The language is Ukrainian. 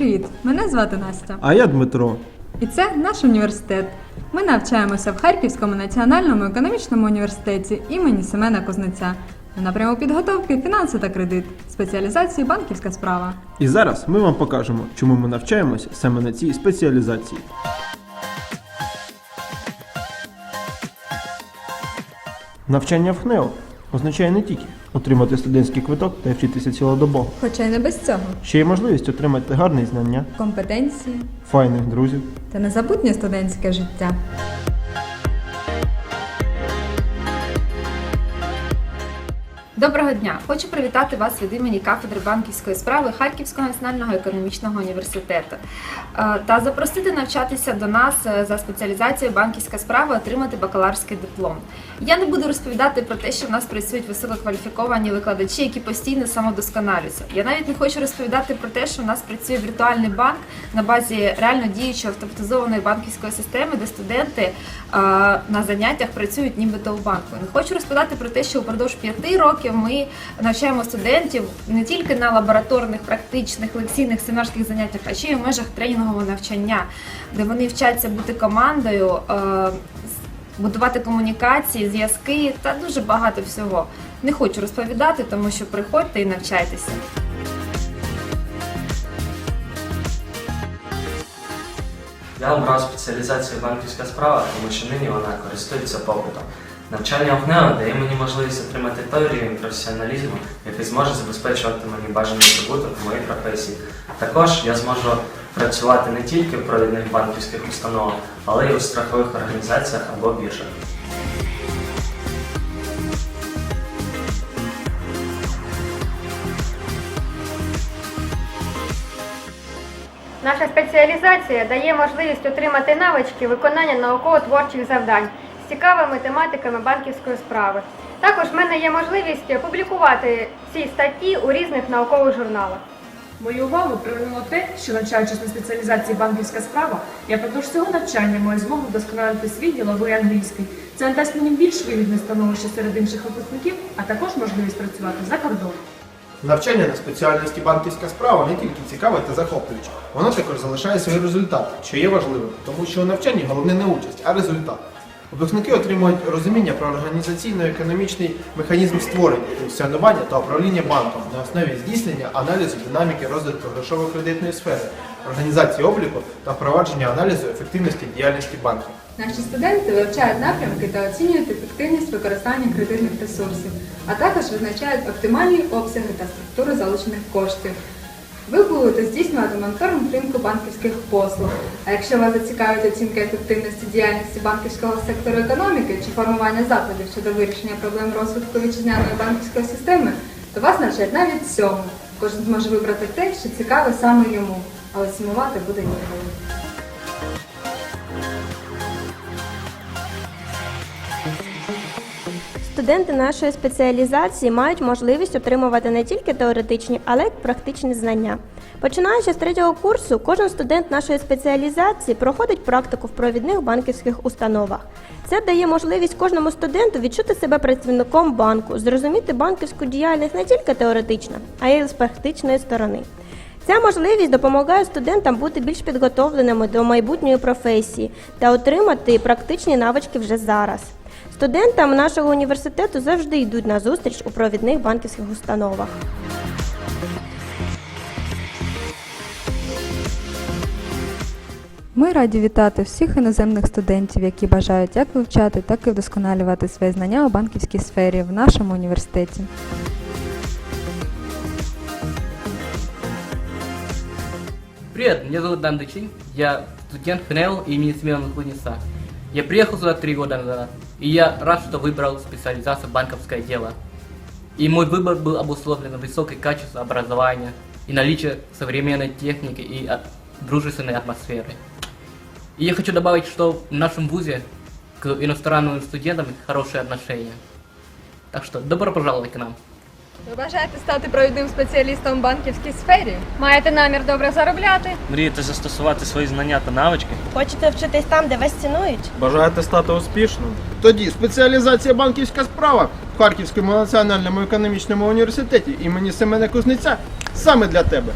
Привіт, мене звати Настя. А я Дмитро. І це наш університет. Ми навчаємося в Харківському національному економічному університеті імені Семена Кузнеця. На напряму підготовки фінанси та кредит, спеціалізації банківська справа. І зараз ми вам покажемо, чому ми навчаємося саме на цій спеціалізації. Навчання в ХНЕО означає не тільки отримати студентський квиток та вчитися цілодобово. Хоча й не без цього. Ще є можливість отримати гарні знання, Компетенції файних друзів. та незабутнє студентське життя. Доброго дня! Хочу привітати вас від імені кафедри банківської справи Харківського національного економічного університету е, та запросити навчатися до нас е, за спеціалізацією банківська справа, отримати бакалаврський диплом. Я не буду розповідати про те, що в нас працюють висококваліфіковані викладачі, які постійно самодосконалюються. Я навіть не хочу розповідати про те, що в нас працює віртуальний банк на базі реально діючої автоматизованої банківської системи, де студенти е, на заняттях працюють нібито в банку. Не хочу розповідати про те, що упродовж п'яти років ми навчаємо студентів не тільки на лабораторних, практичних, лекційних, семінарських заняттях, а ще й в межах тренінгового навчання, де вони вчаться бути командою, е, будувати комунікації, зв'язки та дуже багато всього. Не хочу розповідати, тому що приходьте і навчайтеся. Я обрав спеціалізацію банківська справа, тому що нині вона користується попитом. Навчання в дає мені можливість отримати той рівень професіоналізму, який зможе забезпечувати мені бажаний прибуток в моїй професії. Також я зможу працювати не тільки в провідних банківських установах, але й у страхових організаціях або біржах. Наша спеціалізація дає можливість отримати навички виконання науково-творчих завдань цікавими тематиками банківської справи. Також в мене є можливість публікувати ці статті у різних наукових журналах. Мою увагу привернуло те, що навчаючись на спеціалізації банківська справа, я продовж цього навчання маю змогу вдосконалити свій діловий англійський. Це надасть мені більш вигідне становище серед інших випускників, а також можливість працювати за кордоном. Навчання на спеціальності банківська справа не тільки цікаве та захоплююче, воно також залишає свої результати, що є важливим, тому що у навчанні головне не участь, а результат. Випускники отримують розуміння про організаційно-економічний механізм створення, функціонування та управління банком на основі здійснення аналізу динаміки розвитку грошово-кредитної сфери, організації обліку та впровадження аналізу ефективності діяльності банків. Наші студенти вивчають напрямки та оцінюють ефективність використання кредитних ресурсів, а також визначають оптимальні обсяги та структуру залучених коштів. Ви будете здійснювати моніторинг ринку банківських послуг. А якщо вас зацікавить оцінка ефективності діяльності банківського сектору економіки чи формування заходів щодо вирішення проблем розвитку вітчизняної банківської системи, то вас навчать навіть цьому. Кожен зможе вибрати те, що цікаве саме йому, але сумувати буде ніколи. Студенти нашої спеціалізації мають можливість отримувати не тільки теоретичні, але й практичні знання. Починаючи з третього курсу, кожен студент нашої спеціалізації проходить практику в провідних банківських установах. Це дає можливість кожному студенту відчути себе працівником банку, зрозуміти банківську діяльність не тільки теоретично, а й з практичної сторони. Ця можливість допомагає студентам бути більш підготовленими до майбутньої професії та отримати практичні навички вже зараз. Студентам нашого університету завжди йдуть на зустріч у провідних банківських установах. Ми раді вітати всіх іноземних студентів, які бажають як вивчати, так і вдосконалювати свої знання у банківській сфері в нашому університеті. Привет, меня зовут Дан Дычин, я студент ХНЛ имени Семена Кузнеца. Я приехал сюда три года назад, и я рад, что выбрал специализацию банковское дело. И мой выбор был обусловлен высокой качеством образования и наличием современной техники и а, дружественной атмосферы. И я хочу добавить, что в нашем вузе к иностранным студентам хорошие отношения. Так что добро пожаловать к нам. Ви бажаєте стати провідним спеціалістом в банківській сфері? Маєте намір добре заробляти? Мрієте застосувати свої знання та навички? Хочете вчитись там, де вас цінують? Бажаєте стати успішним? Тоді спеціалізація банківська справа в Харківському національному економічному університеті імені Семена Кузнеця саме для тебе.